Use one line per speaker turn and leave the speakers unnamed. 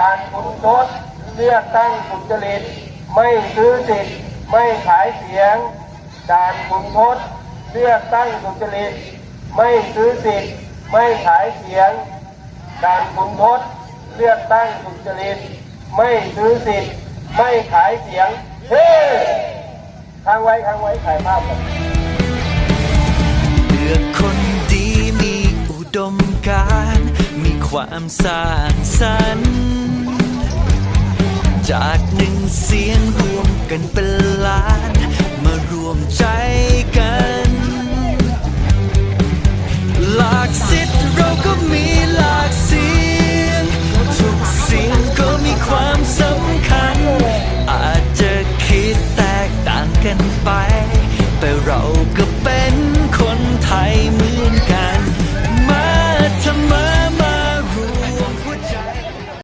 การคุณทศเลือกตั้งสุจริต ไม่ซื้อสิทธิ์ไม่ขายเสียง การคุณทศเลือกตั้งสุจริต ไม่ซื้อสิทธิ์ไม่ขายเสียง การคุณทศเลือกตั้งสุจริต ไม่ซื้อสิทธิ์ไม่ขายเสียงเฮ้ค้างไว้ค้างไว้ถ่ายภาพกัน
เลือกคนดีมีอุดมการ มีความสร้างสรรค์ จากหนึ่งเสียงรวมกันเป็นล้าน มารวมใจกัน หลากสิทธิ์เราก็มีหลากเสียง ทุกเสียงก็มีความสำคัญ อาจจะคิดแตกต่างกันไป แต่เราก็เป็น